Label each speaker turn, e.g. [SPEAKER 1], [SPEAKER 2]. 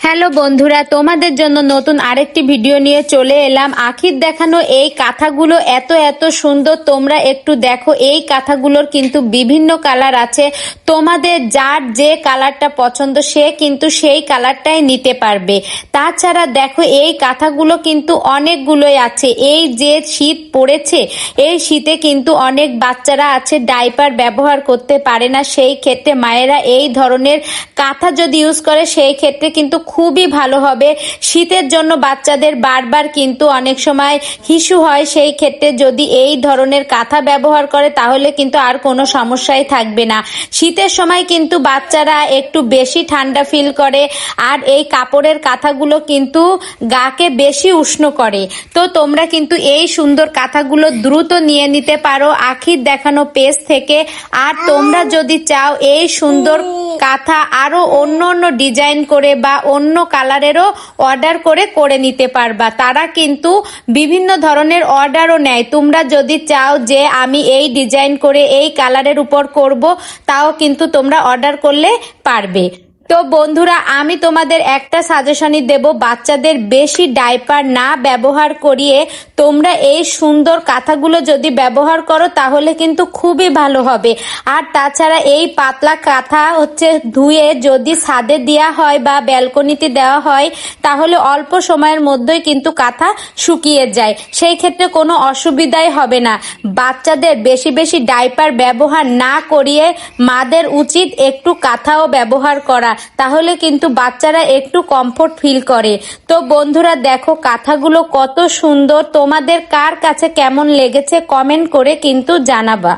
[SPEAKER 1] Hello বন্ধুরা, তোমাদের জন্য নতুন আরেকটি ভিডিও নিয়ে চলে এলাম। আখির দেখানো এই কাঁথাগুলো এত এত সুন্দর, তোমরা একটু দেখো। এই কাঁথাগুলোর কিন্তু বিভিন্ন কালার আছে। তোমাদের যার যে কালারটা পছন্দ, সে কিন্তু সেই কালারটাই নিতে পারবে। তাছাড়া দেখো, এই কাঁথাগুলো কিন্তু অনেকগুলোই আছে। এই যে শীত পড়েছে, এই শীতে কিন্তু অনেক বাচ্চারা আছে, ডাইপার ব্যবহার করতে পারে না। সেই ক্ষেত্রে মায়েরা এই ধরনের কাঁথা যদি ইউজ করে, সেই ক্ষেত্রে কিন্তু খুবই ভালো হবে। শীতের জন্য বাচ্চাদের বারবার কিন্তু অনেক সময় হিসু হয়। সেই ক্ষেত্রে যদি এই ধরনের কাঁথা ব্যবহার করে, তাহলে কিন্তু আর কোনো সমস্যাই থাকবে না। শীতের সময় কিন্তু বাচ্চারা একটু বেশি ঠান্ডা ফিল করে, আর এই কাপড়ের কাঁথাগুলো কিন্তু গাকে বেশি উষ্ণ করে। তো তোমরা কিন্তু এই সুন্দর কাঁথাগুলো দ্রুত নিয়ে নিতে পারো। আখির দেখানো পেজ থেকে। আর তোমরা যদি চাও এই সুন্দর কাঁথা আরও অন্য অন্য ডিজাইন করে বা অন্য কালারেরও অর্ডার করে করে নিতে পারবা। তারা কিন্তু বিভিন্ন ধরনের অর্ডারও নেয়। তোমরা যদি চাও যে আমি এই ডিজাইন করে এই কালারের উপর করব, তাও কিন্তু তোমরা অর্ডার করলে পারবে। তো বন্ধুরা, আমি তোমাদের একটা সাজেশনই দেব। বাচ্চাদের বেশি ডাইপার না ব্যবহার করিয়ে তোমরা এই সুন্দর কাঁথাগুলো যদি ব্যবহার করো, তাহলে কিন্তু খুবই ভালো হবে। আর তাছাড়া এই পাতলা কাঁথা হচ্ছে ধুয়ে যদি ছাদে দেওয়া হয় বা ব্যালকনিতে দেওয়া হয়, তাহলে অল্প সময়ের মধ্যেই কিন্তু কাঁথা শুকিয়ে যায়। সেই ক্ষেত্রে কোনো অসুবিধাই হবে না। বাচ্চাদের বেশি বেশি ডাইপার ব্যবহার না করিয়ে মাদের উচিত একটু কাঁথাও ব্যবহার করা। তাহলে কিন্তু বাচ্চারা একটু কমফোর্ট ফিল করে। তো বন্ধুরা, দেখো কাঁথাগুলো কত সুন্দর। তোমাদের কার কাছে কেমন লেগেছে কমেন্ট করে কিন্তু জানাবা।